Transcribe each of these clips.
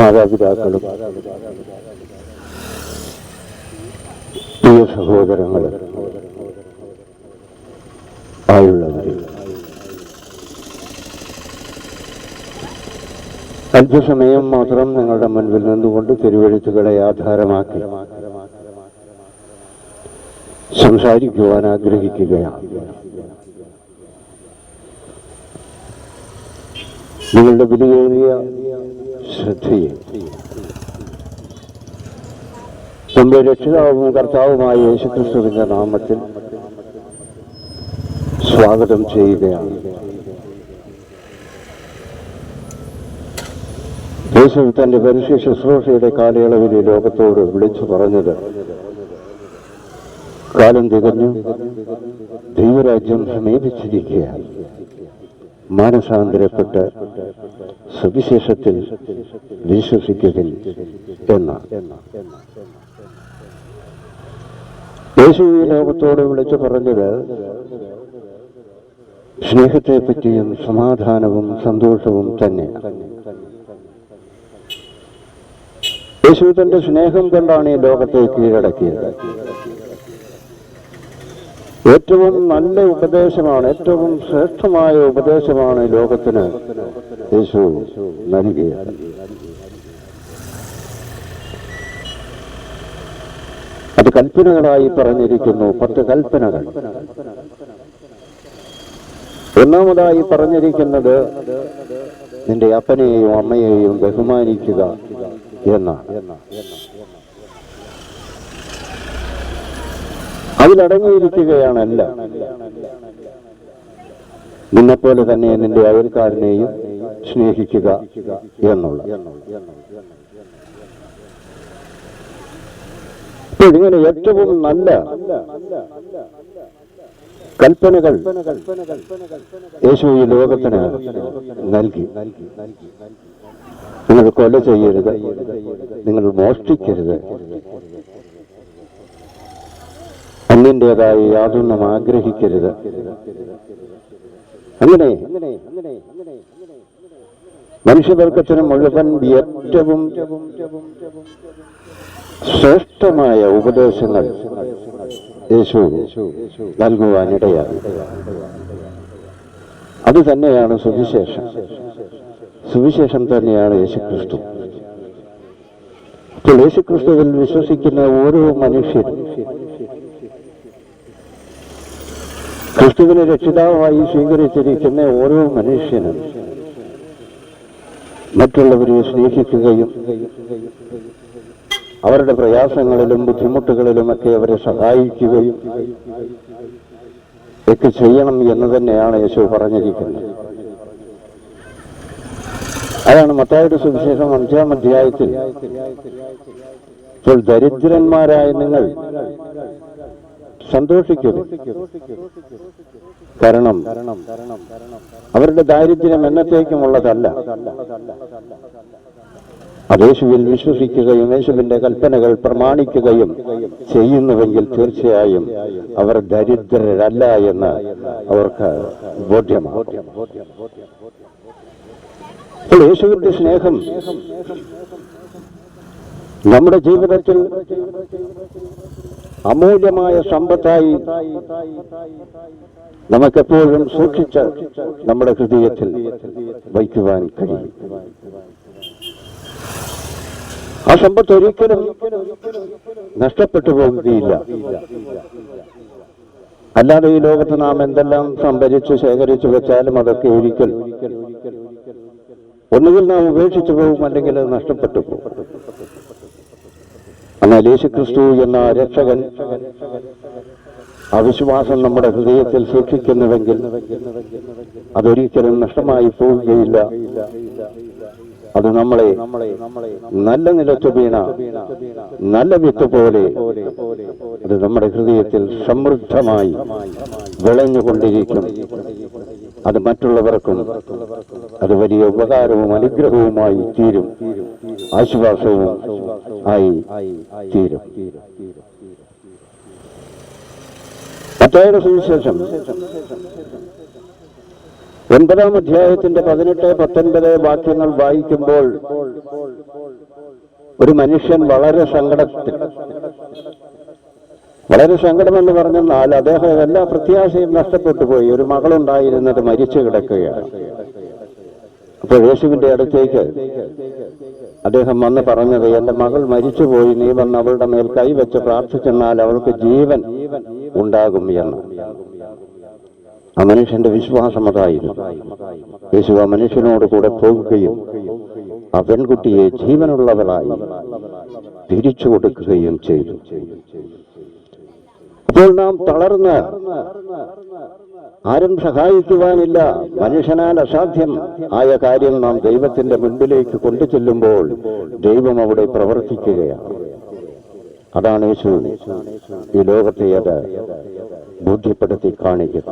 മാതാപിതാക്കളും പ്രിയ സഹോദരങ്ങൾ ആയുള്ളവരെ. അല്പസമയം മാത്രം നിങ്ങളുടെ മുൻപിൽ നിന്നുകൊണ്ട് തിരുവഴുത്തുകളെ ആധാരമാക്കി സംസാരിക്കുവാൻ ആഗ്രഹിക്കുകയാണ്. നിങ്ങളുടെ വിലയേറിയ ശ്രദ്ധയെ നമ്മുടെ രക്ഷിതാവും കർത്താവുമായ യേശുക്രിസ്തുവിന്റെ നാമത്തിൽ സ്വാഗതം ചെയ്യുകയാണ്. യേശു തന്റെ പരിശു ശുശ്രൂഷയുടെ കാലയളവിൽ ലോകത്തോട് വിളിച്ചു പറഞ്ഞത് കാലം തികഞ്ഞു ദൈവരാജ്യം സമീപിച്ചിരിക്കുകയാണ്. മാനസാന്തരപ്പെട്ട് സുവിശേഷത്തിൽ വിശ്വസിക്കുകൻ എന്ന യേശു ഈ ലോകത്തോട് വിളിച്ചു പറഞ്ഞത് സ്നേഹത്തെ പറ്റിയും സമാധാനവും സന്തോഷവും തന്നെ യേശു തന്റെ സ്നേഹം കൊണ്ടാണ് ഈ ലോകത്തെ കീഴടക്കിയത്. ഏറ്റവും നല്ല ഉപദേശമാണ് ഏറ്റവും ശ്രേഷ്ഠമായ ഉപദേശമാണ് ലോകത്തിന് യേശു നൽകിയത്. അത് കൽപ്പനകളായി പറഞ്ഞിരിക്കുന്നു പത്ത് കൽപ്പനകൾ. ഒന്നാമതായി പറഞ്ഞിരിക്കുന്നത് നിന്റെ അപ്പനെയും അമ്മയെയും ബഹുമാനിക്കുക എന്നാണ്. അതിലടങ്ങിയിരിക്കുകയാണല്ല. നിന്നെപ്പോലെ തന്നെ നിന്റെ അയൽക്കാരനെയും സ്നേഹിക്കുക എന്നുള്ള ഇങ്ങനെ ഏറ്റവും നല്ല കൽപ്പനകൾ യേശു ഈ ലോകത്തിന് നൽകി. നിങ്ങൾ കൊല ചെയ്യരുത്. നിങ്ങൾ മോഷ്ടിക്കരുത്. അന്യന്റേതായി യാതൊന്നും ആഗ്രഹിക്കരുത്. അങ്ങനെ മനുഷ്യവർഗത്തിന് മുഴുവൻ ഏറ്റവും ശ്രേഷ്ഠമായ ഉപദേശങ്ങൾ യേശു നൽകുവാനിടയാണ് അത് തന്നെയാണ് സുവിശേഷം. സുവിശേഷം തന്നെയാണ് യേശുക്രിസ്തു. അപ്പോൾ യേശുക്രിസ്തുവിൽ വിശ്വസിക്കുന്ന ഓരോ മനുഷ്യരും ക്രിസ്തുവിനെ രക്ഷിതാവായി സ്വീകരിച്ചിരിക്കുന്ന ഓരോ മനുഷ്യനും മറ്റുള്ളവരെ സ്നേഹിക്കുകയും അവരുടെ പ്രയാസങ്ങളിലും ബുദ്ധിമുട്ടുകളിലുമൊക്കെ അവരെ സഹായിക്കുകയും ഒക്കെ ചെയ്യണം എന്ന് തന്നെയാണ് യേശു പറഞ്ഞിരിക്കുന്നത്. അതാണ് മത്തായുടെ സുവിശേഷം അഞ്ചാം അധ്യായത്തിൽ. ഇപ്പോൾ ദരിദ്രന്മാരായ നിങ്ങൾ സന്തോഷിക്കുക കാരണം അവരുടെ ദാരിദ്ര്യം എന്നത്തേക്കുമുള്ളതല്ല. അതേശുവിൽ വിശ്വസിക്കുകയും യേശുവിന്റെ കൽപ്പനകൾ പ്രമാണിക്കുകയും ചെയ്യുന്നുവെങ്കിൽ തീർച്ചയായും അവർ ദരിദ്രരല്ല എന്ന് അവർക്ക് ബോധ്യമാണ് യേശുവിന്റെ സ്നേഹം നമ്മുടെ ജീവിതത്തിൽ അമൂല്യമായ സമ്പത്തായി നമുക്കെപ്പോഴും സൂക്ഷിച്ച് നമ്മുടെ ഹൃദയത്തിൽ വയ്ക്കുവാൻ കഴിയും. ആ സമ്പത്ത് ഒരിക്കലും നഷ്ടപ്പെട്ടു പോകുകയില്ല. അല്ലാതെ ഈ ലോകത്ത് നാം എന്തെല്ലാം സംഭരിച്ചു ശേഖരിച്ചു വെച്ചാലും അതൊക്കെ ഒരിക്കൽ ഒന്നുകിൽ നാം ഉപേക്ഷിച്ചു പോകും അല്ലെങ്കിൽ അത് നഷ്ടപ്പെട്ടു പോകും. എന്നാൽ യേശുക്രിസ്തു എന്ന രക്ഷകൻ അവിശ്വാസം നമ്മുടെ ഹൃദയത്തിൽ സൂക്ഷിക്കുന്നുവെങ്കിൽ അതൊരിക്കലും നഷ്ടമായി പോവുകയില്ല. അത് നമ്മളെ നല്ല നിലത്ത് വീണ നല്ല വിത്ത് പോലെ അത് നമ്മുടെ ഹൃദയത്തിൽ സമൃദ്ധമായി വിളഞ്ഞുകൊണ്ടിരിക്കും അത് മറ്റുള്ളവർക്കും അത് വലിയ ഉപകാരവും അനുഗ്രഹവുമായി തീരും. ആശ്വാസവും ആയി തീരും. മറ്റായ സുവിശേഷം. ഒൻപതാം അധ്യായത്തിന്റെ പതിനെട്ട് പത്തൊൻപത് വാക്യങ്ങൾ വായിക്കുമ്പോൾ ഒരു മനുഷ്യൻ വളരെ സങ്കടത്തിൽ. വളരെ സങ്കടമെന്ന് പറഞ്ഞെന്നാൽ അദ്ദേഹം എല്ലാ പ്രത്യാശയും നഷ്ടപ്പെട്ടു പോയി. ഒരു മകളുണ്ടായിരുന്നത് മരിച്ചു കിടക്കുകയാണ്. അപ്പോൾ യേശുവിന്റെ അടുത്തേക്ക് അദ്ദേഹം വന്ന് പറഞ്ഞത് എന്റെ മകൾ മരിച്ചുപോയി നീ വന്ന് അവളുടെ മേൽ കൈവച്ച് പ്രാർത്ഥിച്ചെന്നാൽ അവൾക്ക് ജീവൻ ഉണ്ടാകും എന്ന്. ആ മനുഷ്യന്റെ വിശ്വാസം അതായിരുന്നു. യേശു ആ മനുഷ്യനോട് കൂടെ പോകുകയും ആ പെൺകുട്ടിയെ ജീവനുള്ളവളായി തിരിച്ചു കൊടുക്കുകയും ചെയ്തു. അപ്പോൾ നാം തളർന്ന് ആരും സഹായിക്കുവാനില്ല. മനുഷ്യനാൽ അസാധ്യം ആയ കാര്യം നാം ദൈവത്തിന്റെ മുൻപിലേക്ക് കൊണ്ടു ചെല്ലുമ്പോൾ ദൈവം അവിടെ പ്രവർത്തിക്കുകയാണ്. അതാണ് യേശു. ഈ ലോകത്തെ അത് ബോധ്യപ്പെടുത്തി കാണിക്കുക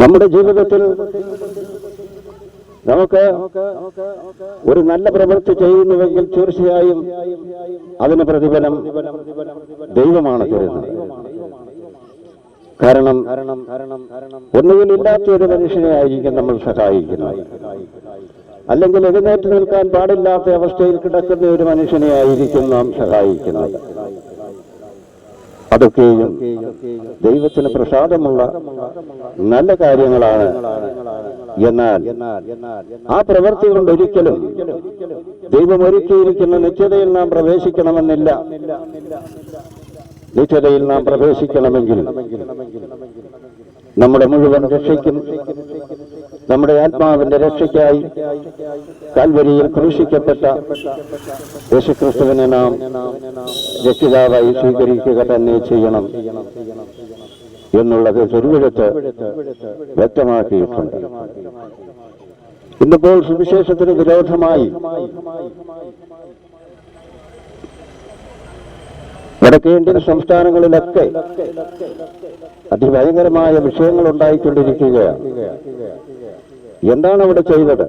നമ്മുടെ ജീവിതത്തിൽ നമുക്ക് ഒരു നല്ല പ്രവൃത്തി ചെയ്യുന്നുവെങ്കിൽ തീർച്ചയായും അതിന് പ്രതിഫലം ദൈവമാണ് തരുന്നത്. കാരണം ഒന്നുകിൽ ഇല്ലാത്ത ഒരു മനുഷ്യനെ ആയിരിക്കും നമ്മൾ സഹായിക്കുന്നത്. അല്ലെങ്കിൽ എഴുന്നേറ്റ് നിൽക്കാൻ പാടില്ലാത്ത അവസ്ഥയിൽ കിടക്കുന്ന ഒരു മനുഷ്യനെ ആയിരിക്കും നാം സഹായിക്കുന്നത്. അതൊക്കെയും ദൈവത്തിന് പ്രസാദമുള്ള നല്ല കാര്യങ്ങളാണ്. എന്നാൽ ആ പ്രവൃത്തി കൊണ്ട് ഒരിക്കലും ദൈവം ഒരുക്കിയിരിക്കുന്ന നിത്യതയിൽ നാം പ്രവേശിക്കണമെന്നില്ല. നിത്യതയിൽ നാം പ്രവേശിക്കണമെങ്കിൽ നമ്മുടെ മുഴുവൻ രക്ഷയ്ക്കും നമ്മുടെ ആത്മാവിന്റെ രക്ഷയ്ക്കായി കാൽവരിയിൽ ക്രൂശിക്കപ്പെട്ട യേശുക്രിസ്തുവിനെ നാം രക്ഷിതാവായി സ്വീകരിക്കുക തന്നെ ചെയ്യണം എന്നുള്ളത് തിരുവഴുത്ത് വ്യക്തമാക്കിയിട്ടുണ്ട്. ഇന്നിപ്പോൾ സുവിശേഷത്തിന് വിരോധമായി വടക്കേ ഇന്ത്യൻ സംസ്ഥാനങ്ങളിലൊക്കെ അതിഭയങ്കരമായ വിഷയങ്ങൾ ഉണ്ടായിക്കൊണ്ടിരിക്കുകയാണ്. എന്താണ് അവിടെ ചെയ്തത്?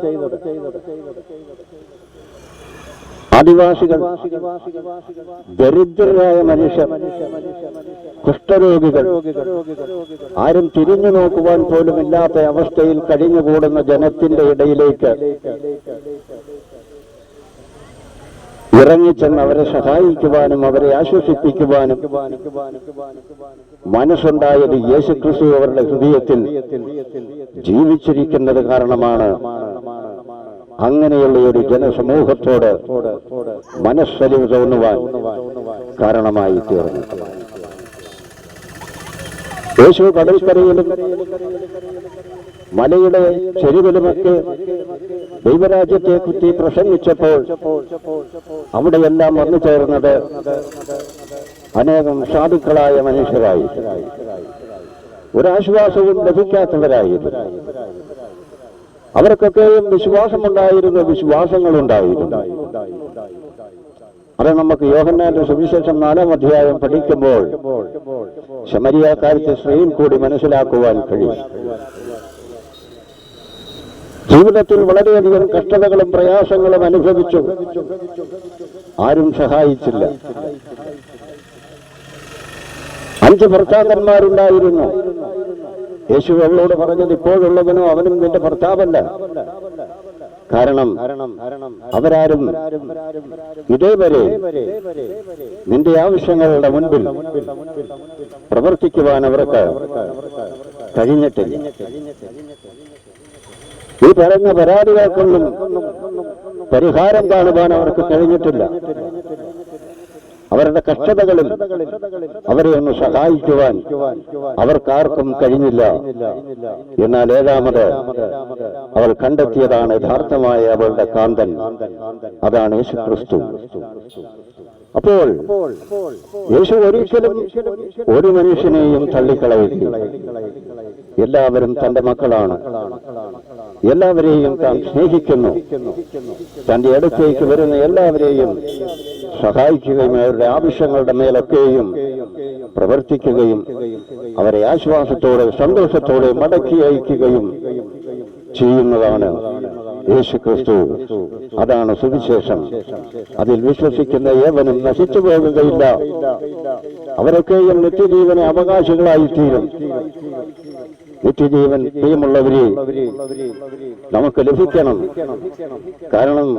ആദിവാസികൾ ദരിദ്രരായ മനുഷ്യർ കുഷ്ഠരോഗികൾ ആരും തിരിഞ്ഞു നോക്കുവാൻ പോലും ഇല്ലാത്ത അവസ്ഥയിൽ കഴിഞ്ഞുകൂടുന്ന ജനത്തിന്റെ ഇടയിലേക്ക് ഇറങ്ങിച്ചെന്ന് അവരെ സഹായിക്കുവാനും അവരെ ആശ്വസിപ്പിക്കുവാനും മനസ്സുണ്ടായത് യേശുക്രിസ്തു അവരുടെ ഹൃദയത്തിൽ ജീവിച്ചിരിക്കുന്നത് കാരണമാണ്. അങ്ങനെയുള്ള ഒരു ജനസമൂഹത്തോട് മനസ്സലിവ് തോന്നുവാൻ കാരണമായി തീർന്നു. യേശു കടൽക്കരയിലും മലയുടെ ചെരുവിലുമൊക്കെ ദൈവരാജ്യത്തെ കുറ്റി പ്രസംഗിച്ചപ്പോൾ അവിടെയെല്ലാം വന്നു ചേർന്നത് അനേകം സാധുക്കളായ മനുഷ്യരായി. ഒരാശ്വാസവും ലഭിക്കാത്തവരായിരുന്നു. അവർക്കൊക്കെയും വിശ്വാസമുണ്ടായിരുന്നു വിശ്വാസങ്ങളുണ്ടായിരുന്നു. അത് നമുക്ക് യോഹന്നാന്റെ സുവിശേഷം നാലാം അധ്യായം പഠിക്കുമ്പോൾ ശമരിയാക്കാരത്തെ സ്ത്രീയിൽ കൂടി മനസ്സിലാക്കുവാൻ കഴിയും. ജീവിതത്തിൽ വളരെയധികം കഷ്ടതകളും പ്രയാസങ്ങളും അനുഭവിച്ചു ആരും സഹായിച്ചില്ല. അഞ്ച് ഭർത്താക്കന്മാരുണ്ടായിരുന്നു. യേശു അവളോട് പറഞ്ഞത് ഇപ്പോഴുള്ളതിനോ അവനും നിന്റെ ഭർത്താവല്ല. കാരണം അവരാരും ഇതേവരെ നിന്റെ ആവശ്യങ്ങളുടെ മുൻപിൽ പ്രവർത്തിക്കുവാൻ അവർക്ക് കഴിഞ്ഞിട്ടില്ല. ഈ പറയുന്ന പരാതികൾക്കൊന്നും പരിഹാരം കാണുവാൻ അവർക്ക് കഴിഞ്ഞിട്ടില്ല. അവരുടെ കഷ്ടതകളിൽ അവരെ ഒന്ന് സഹായിക്കുവാൻ അവർക്കാർക്കും കഴിഞ്ഞില്ല. എന്നാൽ ഏഴാമത് അവൾ കണ്ടെത്തിയതാണ് യഥാർത്ഥമായ അവളുടെ കാന്തൻ. അതാണ് യേശു ക്രിസ്തു അപ്പോൾ യേശു ഒരിക്കലും ഒരു മനുഷ്യനെയും തള്ളിക്കളയുകയും എല്ലാവരും തന്റെ മക്കളാണ്. എല്ലാവരെയും താൻ സ്നേഹിക്കുന്നു. തന്റെ അടുത്തേക്ക് വരുന്ന എല്ലാവരെയും സഹായിക്കുകയും അവരുടെ ആവശ്യങ്ങളുടെ മേലൊക്കെയും പ്രവർത്തിക്കുകയും അവരെ ആശ്വാസത്തോടെ സന്തോഷത്തോടെ മടക്കി അയക്കുകയും ചെയ്യുന്നതാണ്. യേശു ക്രിസ്തു അതാണ് സുവിശേഷം. അതിൽ വിശ്വസിക്കുന്ന ഏവനും നശിച്ചു പോകുകയില്ല അവരൊക്കെയും നിത്യജീവനെ അവകാശികളായി തീരും. നിത്യജീവൻ പ്രിയമുള്ളവരെ നമുക്ക് ലഭിക്കണം. കാരണം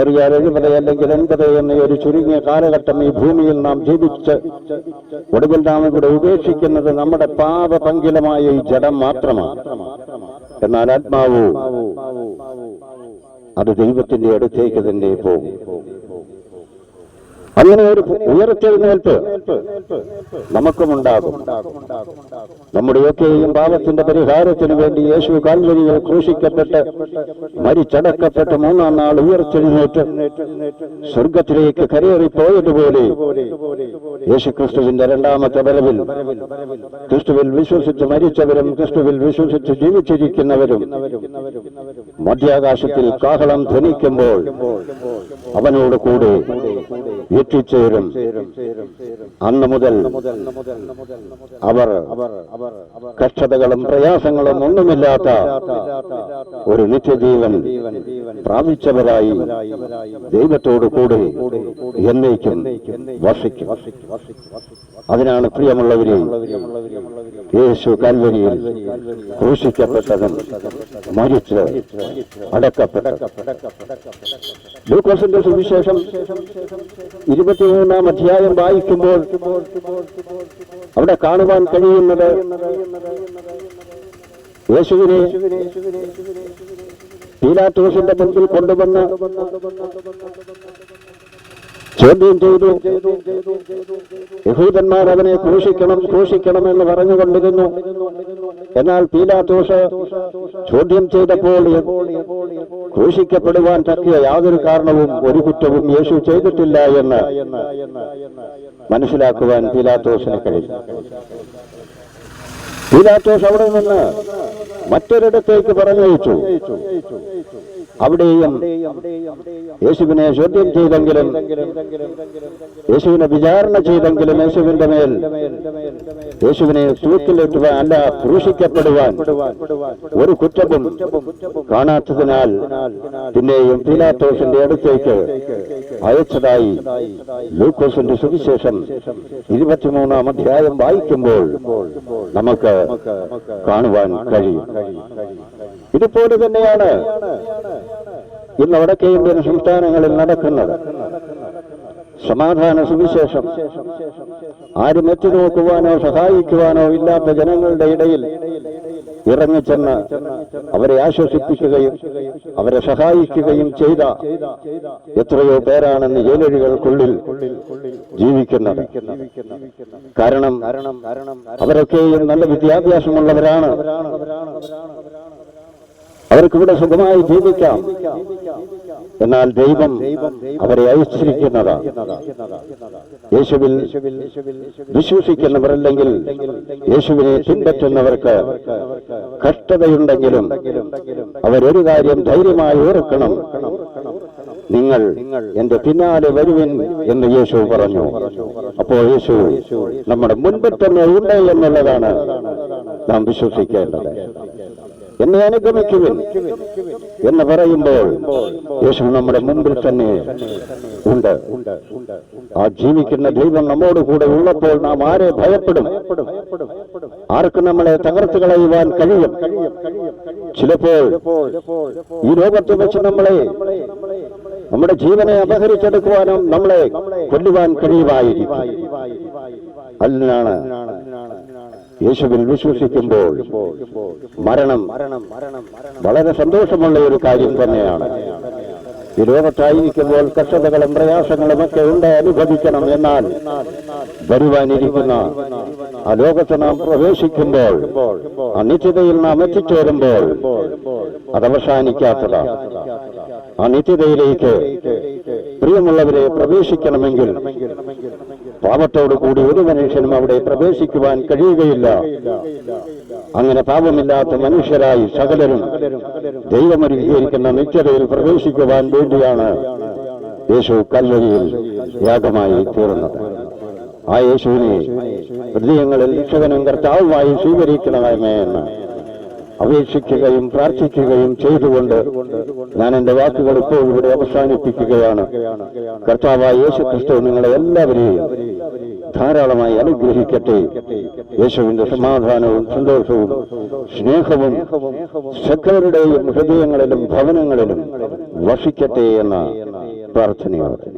ഏറിയാൽ എഴുപത് അല്ലെങ്കിൽ എൺപത് എന്ന ഒരു ചുരുങ്ങിയ കാലഘട്ടം ഈ ഭൂമിയിൽ നാം ജീവിച്ച് ഒടുവിൽ നാം ഇവിടെ ഉപേക്ഷിക്കുന്നത് നമ്മുടെ പാപപങ്കിലമായ ഈ ജഡം മാത്രമാണ്. എന്നാൽ ആത്മാവ് അത് ദൈവത്തിന്റെ അടുത്തേക്ക് തന്നെ പോകും. അങ്ങനെ ഒരു ഉയർത്തെഴുന്നേൽപ്പ് നമുക്കുമുണ്ടാകും. നമ്മുടെയൊക്കെയും പാപത്തിന്റെ പരിഹാരത്തിനു വേണ്ടി യേശു കാൽവരിയിൽ ക്രൂശിക്കപ്പെട്ട് മരിച്ചടക്കപ്പെട്ട് മൂന്നാം നാൾ ഉയർത്തെഴുന്നേറ്റ് സ്വർഗത്തിലേക്ക് കരയേറിപ്പോയതുപോലെ യേശു ക്രിസ്തുവിന്റെ രണ്ടാമത്തെ വരവിൽ ക്രിസ്തുവിൽ വിശ്വസിച്ച് മരിച്ചവരും ക്രിസ്തുവിൽ വിശ്വസിച്ച് ജീവിച്ചിരിക്കുന്നവരും മധ്യാകാശത്തിൽ കാഹളം ധനിക്കുമ്പോൾ അവനോട് കൂടെ வெற்றி சேரும் അന്ന് മുതൽ അവർ കഷ്ടതകളും പ്രയാസങ്ങളും ഒന്നുമില്ലാത്ത ഒരു നിത്യജീവൻ പ്രാപിച്ചവരായി ദൈവത്തോട് കൂടെ എന്നേക്കും വസിക്കും. അതിനാണ് പ്രിയമുള്ളവരെ യേശു കൽവരിയിൽ ക്രൂശിക്കപ്പെട്ടതും മരിച്ച് അടക്കപ്പെട്ടത്. ലൂക്കോസിന്റെ സുവിശേഷം ഇരുപത്തിമൂന്നാം അധ്യായം വായിക്കുമ്പോൾ അവിടെ കാണുവാൻ കഴിയുന്നത് യേശുവിനെ പീലാത്തോസിന്റെ മുൻപിൽ കൊണ്ടുവന്ന് ചോദ്യം ചെയ്തു. യഹൂദന്മാർ അവനെ ക്രൂശിക്കണം ക്രൂഷിക്കണം എന്ന് പറഞ്ഞുകൊണ്ടിരുന്നു. എന്നാൽ പീലാത്തോസ് ചോദ്യം ചെയ്തപ്പോൾ ക്രൂശിക്കപ്പെടുവാൻ തക്കിയ യാതൊരു കാരണവും ഒരു കുറ്റവും യേശു ചെയ്തിട്ടില്ല എന്ന്. മനസ്സിലാക്കുവാൻ പീലാത്തോസിന് കഴിഞ്ഞു പീലാത്തോസ് അവിടെ നിന്ന് മറ്റൊരിടത്തേക്ക് പറഞ്ഞയച്ചു. അവിടെയും യേശുവിനെ ചോദ്യം ചെയ്തെങ്കിലും യേശുവിനെ വിചാരണ ചെയ്തെങ്കിലും യേശുവിന്റെ മേൽ യേശുവിനെ തൂക്കിലെത്തുവാൻ അല്ല ക്രൂശിക്കപ്പെടുവാൻ ഒരു കുറ്റവും കാണാത്തതിനാൽ പിന്നെയും പീലാത്തോസിന്റെ അടുത്തേക്ക് അയച്ചതായി ലൂക്കോസിന്റെ സുവിശേഷം ഇരുപത്തിമൂന്നാം അധ്യായം വായിക്കുമ്പോൾ നമുക്ക് കാണുവാൻ കഴിയും. ഇതുപോലെ തന്നെയാണ് ഇന്ന് വടക്കേ ഇന്ത്യൻ സംസ്ഥാനങ്ങളിൽ നടക്കുന്നത്. സമാധാന സുവിശേഷം. ആരും എത്തി നോക്കുവാനോ സഹായിക്കുവാനോ ഇല്ലാത്ത ജനങ്ങളുടെ ഇടയിൽ ഇറങ്ങിച്ചെന്ന് അവരെ ആശ്വസിപ്പിക്കുകയും അവരെ സഹായിക്കുകയും ചെയ്ത എത്രയോ പേരാണെന്ന് ജയിലഴികൾക്കുള്ളിൽ ജീവിക്കുന്നത്. കാരണം അവരൊക്കെയും നല്ല വിദ്യാഭ്യാസമുള്ളവരാണ്. അവർക്കിവിടെ സുഖമായി ജീവിക്കാം. എന്നാൽ ദൈവം അവരെ അയച്ചിരിക്കുന്നതാണ് യേശുവിൽ വിശ്വസിക്കുന്നവരല്ലെങ്കിൽ യേശുവിനെ പിൻപറ്റുന്നവർക്ക് കഷ്ടതയുണ്ടെങ്കിലും അവരൊരു കാര്യം ധൈര്യമായി ഓർക്കണം. നിങ്ങൾ എന്റെ പിന്നാലെ വരുവിൻ എന്ന് യേശു പറഞ്ഞു. അപ്പോൾ യേശു നമ്മുടെ മുൻപിൽ തന്നെ ഉണ്ട് എന്നുള്ളതാണ് നാം വിശ്വസിക്കേണ്ടത്. എന്നെ അനുഗമിക്കുവിൻ. എന്ന് പറയുമ്പോൾ യേശു നമ്മുടെ മുമ്പിൽ തന്നെ ഉണ്ട്. ആ ജീവിക്കുന്ന ദൈവം നമ്മോട് കൂടെ ഉള്ളപ്പോൾ നാം ആരെ ഭയപ്പെടും? ആർക്ക് നമ്മളെ തകർത്ത് കളയുവാൻ കഴിയും? ചിലപ്പോൾ ഈ ലോകത്ത് വെച്ച് നമ്മളെ നമ്മുടെ ജീവനെ അപഹരിച്ചെടുക്കുവാനും നമ്മളെ കൊല്ലുവാൻ കഴിയുമായിരിക്കും. അതിനാണ് യേശുവിൽ വിശ്വസിക്കുമ്പോൾ മരണം വളരെ സന്തോഷമുള്ള ഒരു കാര്യം തന്നെയാണ്. ഈ ലോകത്തായിരിക്കുമ്പോൾ കഷ്ടതകളും പ്രയാസങ്ങളും ഒക്കെ ഉണ്ട് അനുഭവിക്കണം എന്നാൽ വരുവാനിരിക്കുന്ന ആ ലോകത്ത് നാം പ്രവേശിക്കുമ്പോൾ ആ നിത്യതയിൽ നാം എത്തിച്ചേരുമ്പോൾ അത് അവസാനിക്കാത്തതാണ് ആ നിത്യതയിലേക്ക് പ്രിയമുള്ളവരെ പ്രവേശിക്കണമെങ്കിൽ പാപത്തോടു കൂടി ഒരു മനുഷ്യനും അവിടെ പ്രവേശിക്കുവാൻ കഴിയുകയില്ല. അങ്ങനെ പാപമില്ലാത്ത മനുഷ്യരായി സകലരും ദൈവമൊരുക്കിയിരിക്കുന്ന നിത്യതയിൽ പ്രവേശിക്കുവാൻ വേണ്ടിയാണ് യേശു കല്ലരിയിൽ യാഗമായി തീർന്നത്. ആ യേശുവിനെ ഹൃദയങ്ങളിൽ രക്ഷകനും കർത്താവുമായി സ്വീകരിക്കണമേ എന്ന് അപേക്ഷിക്കുകയും പ്രാർത്ഥിക്കുകയും ചെയ്തുകൊണ്ട് ഞാൻ എന്റെ വാക്കുകൾ ഇപ്പോൾ ഇവിടെ അവസാനിപ്പിക്കുകയാണ്. കർത്താവായ യേശു ക്രിസ്തു നിങ്ങളെ എല്ലാവരെയും ധാരാളമായി അനുഗ്രഹിക്കട്ടെ. യേശുവിന്റെ സമാധാനവും സന്തോഷവും സ്നേഹവും സകലരുടെയും ഹൃദയങ്ങളിലും ഭവനങ്ങളിലും വസിക്കട്ടെ എന്ന പ്രാർത്ഥനയോടെ.